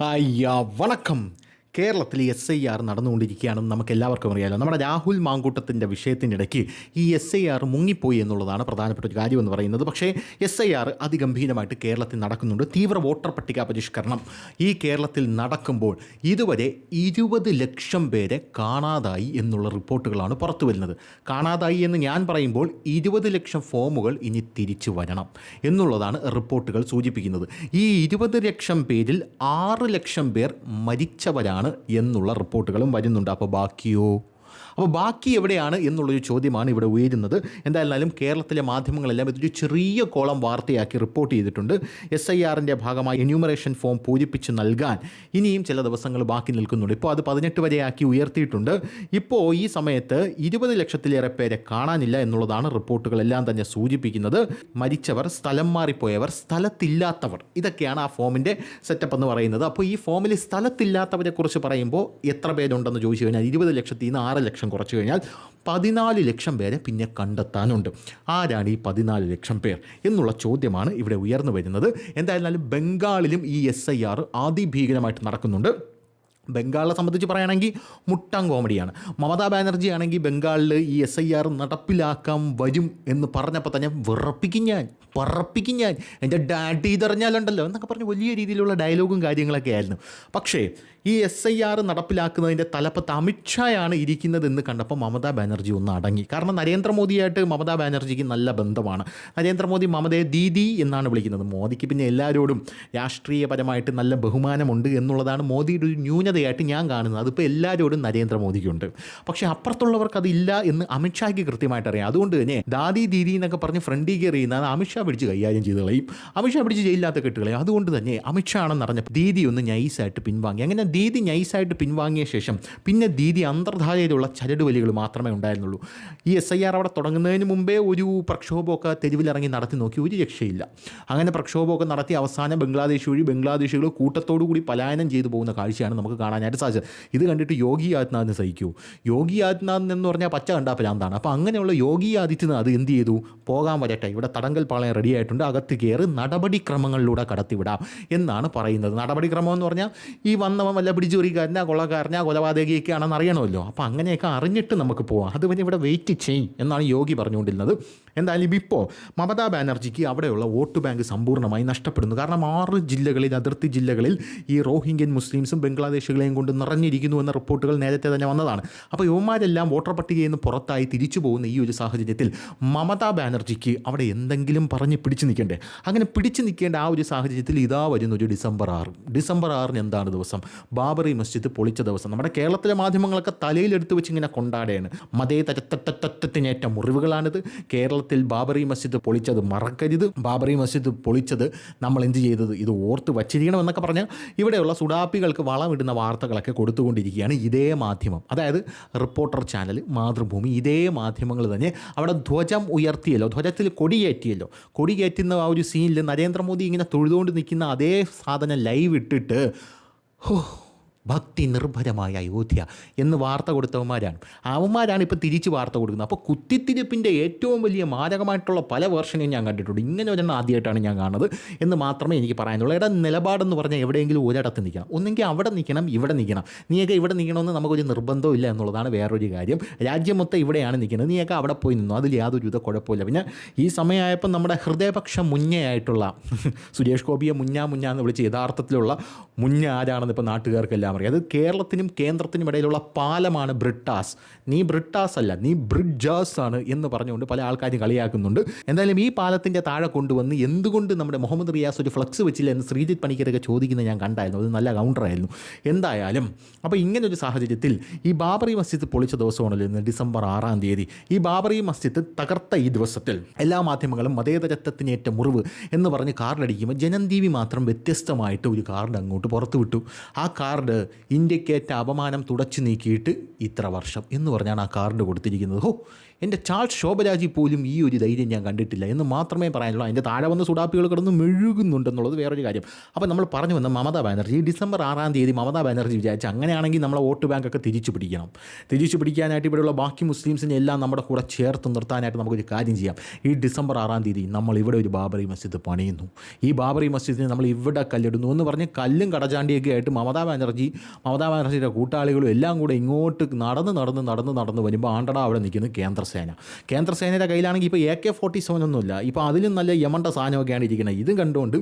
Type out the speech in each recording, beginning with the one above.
ஐயா வணக்கம். കേരളത്തിൽ എസ് ഐ ആർ നടന്നുകൊണ്ടിരിക്കുകയാണെന്ന് നമുക്ക് എല്ലാവർക്കും അറിയാലോ. നമ്മുടെ രാഹുൽ മാങ്കൂട്ടത്തിന്റെ വിഷയത്തിനിടയ്ക്ക് ഈ എസ് ഐ ആർ മുങ്ങിപ്പോയി എന്നുള്ളതാണ് പ്രധാനപ്പെട്ട ഒരു കാര്യമെന്ന് പറയുന്നത്. പക്ഷേ എസ് ഐ ആർ അതിഗംഭീരമായിട്ട് കേരളത്തിൽ നടക്കുന്നുണ്ട്. തീവ്ര വോട്ടർ പട്ടിക പരിഷ്കരണം ഈ കേരളത്തിൽ നടക്കുമ്പോൾ ഇതുവരെ ഇരുപത് ലക്ഷം പേരെ കാണാതായി എന്നുള്ള റിപ്പോർട്ടുകളാണ് പുറത്തു വരുന്നത്. കാണാതായി എന്ന് ഞാൻ പറയുമ്പോൾ ഇരുപത് ലക്ഷം ഫോമുകൾ ഇനി തിരിച്ചു വരണം എന്നുള്ളതാണ് റിപ്പോർട്ടുകൾ സൂചിപ്പിക്കുന്നത്. ഈ ഇരുപത് ലക്ഷം പേരിൽ ആറ് ലക്ഷം പേർ മരിച്ചവരാണ് എന്നുള്ള റിപ്പോർട്ടുകളും വരുന്നുണ്ട്. അപ്പോൾ ബാക്കിയോ അപ്പോൾ ബാക്കി എവിടെയാണ് എന്നുള്ളൊരു ചോദ്യമാണ് ഇവിടെ ഉയരുന്നത്. എന്തായാലും കേരളത്തിലെ മാധ്യമങ്ങളെല്ലാം ഇതൊരു ചെറിയ കോളം വാർത്തയാക്കി റിപ്പോർട്ട് ചെയ്തിട്ടുണ്ട്. എസ് ഐ ആറിന്റെ ഭാഗമായി എന്യൂമറേഷൻ ഫോം പൂരിപ്പിച്ച് നൽകാൻ ഇനിയും ചില ദിവസങ്ങൾ ബാക്കി നിൽക്കുന്നുണ്ട്. ഇപ്പോൾ അത് പതിനെട്ട് വരെയാക്കി ഉയർത്തിയിട്ടുണ്ട്. ഇപ്പോൾ ഈ സമയത്ത് ഇരുപത് ലക്ഷത്തിലേറെ പേരെ കാണാനില്ല എന്നുള്ളതാണ് റിപ്പോർട്ടുകളെല്ലാം തന്നെ സൂചിപ്പിക്കുന്നത്. മരിച്ചവർ സ്ഥലം മാറിപ്പോയവർ സ്ഥലത്തില്ലാത്തവർ ഇതൊക്കെയാണ് ആ ഫോമിന്റെ സെറ്റപ്പ് എന്ന് പറയുന്നത്. അപ്പോൾ ഈ ഫോമിൽ സ്ഥലത്തില്ലാത്തവരെ കുറിച്ച് പറയുമ്പോൾ എത്ര പേരുണ്ടെന്ന് ചോദിച്ചു കഴിഞ്ഞാൽ ഇരുപത് ലക്ഷത്തിൽ നിന്ന് ആറ് ലക്ഷം കുറച്ച് കഴിഞ്ഞാൽ പതിനാല് ലക്ഷം പേരെ പിന്നെ കണ്ടെത്താനുണ്ട്. ആരാണ് ഈ പതിനാല് ലക്ഷം പേർ? എന്നുള്ള ചോദ്യമാണ് ഇവിടെ ഉയർന്നു വരുന്നത്. എന്തായിരുന്നാലും ബംഗാളിലും ഈ എസ് ഐ ആർ അതിഭീകരമായിട്ട് നടക്കുന്നുണ്ട്. ബംഗാളിനെ സംബന്ധിച്ച് പറയുകയാണെങ്കിൽ മുട്ടം കോമഡിയാണ്. മമതാ ബാനർജി ആണെങ്കിൽ ബംഗാളിൽ ഈ എസ് ഐ ആർ നടപ്പിലാക്കാൻ വരും എന്ന് പറഞ്ഞപ്പോൾ തന്നെ വിറപ്പിക്കും ഞാൻ പറപ്പിക്കും ഞാൻ. എന്റെ ഡാഡി ഇതറിഞ്ഞാലുണ്ടല്ലോ എന്നൊക്കെ പറഞ്ഞ് വലിയ രീതിയിലുള്ള ഡയലോഗും കാര്യങ്ങളൊക്കെ ആയിരുന്നു. പക്ഷേ ഈ എസ് ഐ ആർ നടപ്പിലാക്കുന്നതിന്റെ തലപ്പത്ത് അമിത്ഷായാണ് ഇരിക്കുന്നതെന്ന് കണ്ടപ്പോൾ മമതാ ബാനർജി ഒന്ന് അടങ്ങി. കാരണം നരേന്ദ്രമോദിയായിട്ട് മമതാ ബാനർജിക്ക് നല്ല ബന്ധമാണ്. നരേന്ദ്രമോദി മമതയെ ദീദി എന്നാണ് വിളിക്കുന്നത്. മോദിക്ക് പിന്നെ എല്ലാവരോടും രാഷ്ട്രീയപരമായിട്ട് നല്ല ബഹുമാനമുണ്ട് എന്നുള്ളതാണ് മോദിയുടെ ഒരു ന്യൂനതയായിട്ട് ഞാൻ കാണുന്നത് അതിപ്പോൾ എല്ലാവരോടും നരേന്ദ്രമോദിക്കുണ്ട്. പക്ഷേ അപ്പുറത്തുള്ളവർക്ക് അതില്ല എന്ന് അമിത്ഷായ്ക്ക് കൃത്യമായിട്ട് അറിയാം. അതുകൊണ്ട് തന്നെ ദാദി ദീദി എന്നൊക്കെ പറഞ്ഞ് ഫ്രണ്ടി കയറിയുന്ന അത് അമിത്ഷാ പിടിച്ച് കൈകാര്യം ചെയ്ത് കളയും. അമിത്ഷാ പിടിച്ച് ജയിലിനകത്ത് കെട്ടുകളയും അതുകൊണ്ട് തന്നെ അമിത്ഷാ ആണെന്ന് അറിഞ്ഞ ദീദി ഒന്ന് നൈസായിട്ട് പിൻവാങ്ങി. അങ്ങനെ ദീദി നൈസായിട്ട് പിൻവാങ്ങിയ ശേഷം പിന്നെ ദീദി അന്തർധാരയിലുള്ള ചരടുവലികൾ മാത്രമേ ഉണ്ടായിരുന്നുള്ളൂ. ഈ എസ് ഐ ആർ അവിടെ തുടങ്ങുന്നതിന് മുമ്പേ ഒരു പ്രക്ഷോഭമൊക്കെ തെരുവിലിറങ്ങി നടത്തി നോക്കി. ഒരു രക്ഷയില്ല. അങ്ങനെ പ്രക്ഷോഭമൊക്കെ നടത്തി അവസാനം ബംഗ്ലാദേശ് വഴി ബംഗ്ലാദേശികൾ കൂട്ടത്തോടു കൂടി പലായനം ചെയ്തു പോകുന്ന കാഴ്ചയാണ് നമുക്ക് കാണാനായിട്ട് സാധിച്ചത്. ഇത് കണ്ടിട്ട് യോഗി ആദിത്യനാഥിനെ സഹിക്കൂ. യോഗി ആദിത്യനാഥ് എന്ന് പറഞ്ഞാൽ പച്ച കണ്ടാ പ്രാന്താണ് അപ്പോൾ അങ്ങനെയുള്ള യോഗി ആദിത്യനാഥ് എന്ത് ചെയ്തു? പോകാൻ വരട്ടെ. ഇവിടെ തടങ്കൽ പാളയം റെഡി ആയിട്ടുണ്ട്. അകത്ത് കയറി നടപടിക്രമങ്ങളിലൂടെ കടത്തിവിടാം എന്നാണ് പറയുന്നത്. നടപടിക്രമം എന്ന് പറഞ്ഞാൽ ഈ വന്നവൻ വല്ല പിടിച്ചുപറിക്കാരനാ കൊള്ളക്കാരനാ കൊലപാതകയൊക്കെ ആണെന്ന് അറിയണമല്ലോ. അപ്പോൾ അങ്ങനെയൊക്കെ അറിഞ്ഞിട്ട് നമുക്ക് പോവാം. അതുവരെ ഇവിടെ വെയിറ്റ് ചെയ്യും എന്നാണ് യോഗി പറഞ്ഞുകൊണ്ടിരുന്നത്. എന്തായാലും ഇപ്പോൾ മമതാ ബാനർജിക്ക് അവിടെയുള്ള വോട്ട് ബാങ്ക് സമ്പൂർണമായി നഷ്ടപ്പെടുന്നു. കാരണം ആറ് ജില്ലകളിൽ അതിർത്തി ജില്ലകളിൽ ഈ റോഹിംഗ്യൻ മുസ്ലിംസും ബംഗ്ലാദേശികളെയും കൊണ്ട് നിറഞ്ഞിരിക്കുന്നു എന്ന റിപ്പോർട്ടുകൾ നേരത്തെ തന്നെ വന്നതാണ്. അപ്പോൾ യുവമാരെല്ലാം വോട്ടർ പട്ടികയിൽ നിന്ന് പുറത്തായി തിരിച്ചു പോകുന്ന ഈ ഒരു സാഹചര്യത്തിൽ മമതാ ബാനർജിക്ക് അവിടെ എന്തെങ്കിലും പറഞ്ഞ് പിടിച്ചു നിൽക്കണ്ടേ? അങ്ങനെ പിടിച്ചു നിൽക്കേണ്ട ആ ഒരു സാഹചര്യത്തിൽ ഇതാ വരുന്ന ഒരു ഡിസംബർ ആറ്. ഡിസംബർ ആറിന് എന്താണ് ദിവസം? ബാബറി മസ്ജിദ് പൊളിച്ച ദിവസം. നമ്മുടെ കേരളത്തിലെ മാധ്യമങ്ങളൊക്കെ തലയിലെടുത്ത് വെച്ച് ഇങ്ങനെ കൊണ്ടാടുകയാണ് മതേതരത്തറ്റത്തിനേറ്റ മുറിവുകളാണിത്. കേരളത്തിൽ ബാബറി മസ്ജിദ് പൊളിച്ചത് മറക്കരുത്. ബാബറി മസ്ജിദ് പൊളിച്ചത് നമ്മൾ എന്ത് ചെയ്തത്? ഇത് ഓർത്ത് വച്ചിരിക്കണം എന്നൊക്കെ പറഞ്ഞാൽ ഇവിടെയുള്ള സുഡാപ്പികൾക്ക് വളമിടുന്ന വാർത്തകളൊക്കെ കൊടുത്തുകൊണ്ടിരിക്കുകയാണ് ഇതേ മാധ്യമം. അതായത് റിപ്പോർട്ടർ ചാനൽ മാതൃഭൂമി ഇതേ മാധ്യമങ്ങൾ തന്നെ അവിടെ ധ്വജം ഉയർത്തിയല്ലോ ധ്വജത്തിൽ കൊടിയേറ്റിയല്ലോ. കൊടിയേറ്റുന്ന ആ ഒരു സീനിൽ നരേന്ദ്രമോദി ഇങ്ങനെ തൊഴുതുകൊണ്ട് നിൽക്കുന്ന അതേ സാധനം ലൈവ് ഇട്ടിട്ട് ഹോ ഭക്തി നിർഭരമായ അയോധ്യ എന്ന് വാർത്ത കൊടുത്തവന്മാരാണ്. അവന്മാരാണ് ഇപ്പോൾ തിരിച്ച് വാർത്ത കൊടുക്കുന്നത്. അപ്പോൾ കുത്തിത്തിരിപ്പിന്റെ ഏറ്റവും വലിയ മാരകമായിട്ടുള്ള പല വേർഷനും ഞാൻ കണ്ടിട്ടുണ്ട്. ഇങ്ങനെ ഒരെണ്ണം ആദ്യമായിട്ടാണ് ഞാൻ കാണുന്നത് എന്ന് മാത്രമേ എനിക്ക് പറയാനുള്ളൂ. എടാ നിലപാടെന്ന് പറഞ്ഞാൽ എവിടെയെങ്കിലും ഒരിടത്ത് നിൽക്കണം. ഒന്നെങ്കിൽ അവിടെ നിൽക്കണം ഇവിടെ നിൽക്കണം. നീയൊക്കെ ഇവിടെ നിൽക്കണമെന്ന് നമുക്കൊരു നിർബന്ധവും ഇല്ല എന്നുള്ളതാണ് വേറൊരു കാര്യം. രാജ്യം മൊത്തം ഇവിടെയാണ് നിൽക്കുന്നത്. നീയൊക്കെ അവിടെ പോയി നിന്നു? അതിൽ യാതൊരു വിധ കുഴപ്പമില്ല പിന്നെ ഈ സമയമായപ്പോൾ നമ്മുടെ ഹൃദയപക്ഷം മുന്നേ ആയിട്ടുള്ള സുരേഷ് ഗോപിയെ മുന്നാ മുന്നാന്ന് വിളിച്ച് യഥാർത്ഥത്തിലുള്ള മുന്ന ആരാണെന്ന് ഇപ്പോൾ നാട്ടുകാർക്കെല്ലാം അറിയാം അത് കേരളത്തിനും കേന്ദ്രത്തിനും ഇടയിലുള്ള പാലമാണ് ബ്രിട്ടാസ്. നീ ബ്രിട്ടാസ് അല്ല നീ ബ്രിഡ്ജാസ് ആണ് എന്ന് പറഞ്ഞുകൊണ്ട് പല ആൾക്കാരും കളിയാക്കുന്നുണ്ട്. എന്തായാലും ഈ പാലത്തിന്റെ താഴെ കൊണ്ടുവന്ന് എന്തുകൊണ്ട് നമ്മുടെ മുഹമ്മദ് റിയാസ് ഒരു ഫ്ലക്സ് വെച്ചില്ല എന്ന് ശ്രീജിത്ത് പണിക്കരൊക്കെ ചോദിക്കുന്നത് ഞാൻ കണ്ടായിരുന്നു. അത് നല്ല കൗണ്ടറായിരുന്നു എന്തായാലും അപ്പോൾ ഇങ്ങനൊരു സാഹചര്യത്തിൽ ഈ ബാബറി മസ്ജിദ് പൊളിച്ച ദിവസമാണല്ലോ ഇന്ന് ഡിസംബർ ആറാം തീയതി. ഈ ബാബറി മസ്ജിദ് തകർത്ത ഈ ദിവസത്തിൽ എല്ലാ മാധ്യമങ്ങളും മതേതരത്വത്തിനേറ്റ മുറിവ് എന്ന് പറഞ്ഞ് കാർഡടിക്കുമ്പോൾ ജനം ടി മാത്രം വ്യത്യസ്തമായിട്ട് ഒരു കാർഡ് അങ്ങോട്ട് പുറത്തു വിട്ടു. ആ കാർഡ് ഇന്ത്യക്കേറ്റ അപമാനം തുടച്ചു നീക്കിയിട്ട് ഇത്ര വർഷം എന്ന് പറഞ്ഞാണ് ആ കാർഡ് കൊടുത്തിരിക്കുന്നത്. ഹോ എന്റെ ചാൾസ് ശോഭരാജി പോലും ഈ ഒരു ധൈര്യം ഞാൻ കണ്ടിട്ടില്ല എന്ന് മാത്രമേ പറയാനുള്ളൂ. അതിന്റെ താഴെ വന്ന സുഡാപ്പികൾ കിടന്ന് മെഴുകുന്നുണ്ടെന്നുള്ളത് വേറൊരു കാര്യം. അപ്പോൾ നമ്മൾ പറഞ്ഞു വന്ന മമതാ ബാനർജി ഡിസംബർ ആറാം തീയതി മമതാ ബാനർജി വിചാരിച്ച് അങ്ങനെയാണെങ്കിൽ നമ്മളെ വോട്ട് ബാങ്കൊക്കെ തിരിച്ചു പിടിക്കണം. തിരിച്ചു പിടിക്കാനായിട്ട് ഇവിടെയുള്ള ബാക്കി മുസ്ലിംസിനെ എല്ലാം നമ്മുടെ കൂടെ ചേർത്ത് നിർത്താനായിട്ട് നമുക്കൊരു കാര്യം ചെയ്യാം. ഈ ഡിസംബർ ആറാം തീയതി നമ്മൾ ഇവിടെ ഒരു ബാബറി മസ്ജിദ് പണിയുന്നു. ഈ ബാബറി മസ്ജിദിനെ നമ്മൾ ഇവിടെ കല്ലിടുന്നു എന്ന് പറഞ്ഞ് കല്ലും കടചാണ്ടിയൊക്കെ ആയിട്ട് മമതാ ബാനർജി മമതാ ബാനർജിയുടെ കൂട്ടാളികളും എല്ലാം കൂടെ ഇങ്ങോട്ട് നടന്ന് നടന്ന് നടന്ന് നടന്ന് വരുമ്പോൾ ആണ്ടട അവിടെ നിൽക്കുന്നത് കേന്ദ്രസേന. കേന്ദ്രസേനയുടെ കയ്യിലാണെങ്കിൽ ഇപ്പോൾ എ കെ ഫോർട്ടി സെവൻ ഒന്നുമില്ല. ഇപ്പോൾ അതിലും നല്ല യമണ്ട സാധനമൊക്കെയാണ് ഇരിക്കുന്നത്. ഇതും കണ്ടുകൊണ്ട്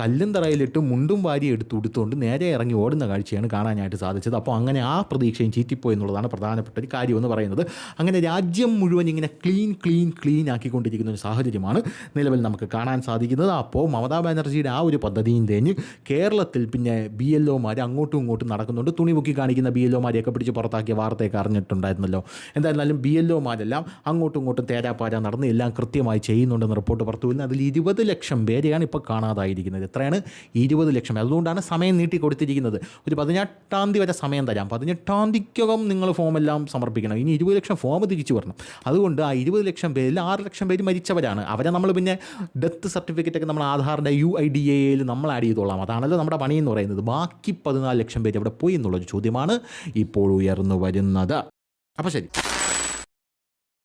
കല്ലും തറയിലിട്ട് മുണ്ടും വാരി എടുത്ത് ഉടുത്തുകൊണ്ട് നേരെ ഇറങ്ങി ഓടുന്ന കാഴ്ചയാണ് കാണാനായിട്ട് സാധിച്ചത്. അപ്പോൾ അങ്ങനെ ആ പ്രതീക്ഷയും ചീറ്റിപ്പോയി എന്നുള്ളതാണ് പ്രധാനപ്പെട്ട ഒരു കാര്യം എന്ന് പറയുന്നത്. അങ്ങനെ രാജ്യം മുഴുവൻ ഇങ്ങനെ ക്ലീൻ ക്ലീൻ ക്ലീൻ ആക്കിക്കൊണ്ടിരിക്കുന്ന ഒരു സാഹചര്യമാണ് നിലവിൽ നമുക്ക് കാണാൻ സാധിക്കുന്നത്. അപ്പോൾ മമതാ ബാനർജിയുടെ ആ ഒരു പദ്ധതിയും തേഞ്ഞ് കേരളത്തിൽ പിന്നെ ബി എൽ ഒമാർ അങ്ങോട്ടും ഇങ്ങോട്ടും നടക്കുന്നുണ്ട്. തുണി മുക്കി കാണിക്കുന്ന ബി എൽ ഒമാരെയൊക്കെ പിടിച്ച് പുറത്താക്കിയ വാർത്തയൊക്കെ അറിഞ്ഞിട്ടുണ്ടായിരുന്നല്ലോ. എന്തായിരുന്നാലും ബി എൽ ഒമാരെല്ലാം അങ്ങോട്ടും ഇങ്ങോട്ടും തേരാപ്പാര നടന്ന് എല്ലാം കൃത്യമായി ചെയ്യുന്നുണ്ടെന്ന് റിപ്പോർട്ട് പുറത്തു വരുന്നത് അതിൽ ഇരുപത് ലക്ഷം പേരെയാണ് ഇപ്പോൾ കാണാതായിരിക്കുന്നത്. എത്രയാണ്? ഇരുപത് ലക്ഷം. അതുകൊണ്ടാണ് സമയം നീട്ടി കൊടുത്തിരിക്കുന്നത്. ഒരു പതിനെട്ടാം തീയതി വരെ സമയം തരാം. പതിനെട്ടാം തീയതിക്കകം നിങ്ങൾ ഫോമെല്ലാം സമർപ്പിക്കണം. ഇനി ഇരുപത് ലക്ഷം ഫോം തിരിച്ചു വരണം. അതുകൊണ്ട് ആ ഇരുപത് ലക്ഷം പേരിൽ ആറ് ലക്ഷം പേര് മരിച്ചവരാണ്. അവരെ നമ്മൾ പിന്നെ ഡെത്ത് സർട്ടിഫിക്കറ്റ് ഒക്കെ നമ്മൾ ആധാറിന്റെ യു ഐ ഡി എയിൽ നമ്മൾ ആഡ് ചെയ്തോളാം. അതാണല്ലോ നമ്മുടെ പണി എന്ന് പറയുന്നത്. ബാക്കി പതിനാല് ലക്ഷം പേര് അവിടെ പോയി എന്നുള്ളൊരു ചോദ്യമാണ് ഇപ്പോൾ ഉയർന്നു വരുന്നത്. അപ്പോൾ ശരി.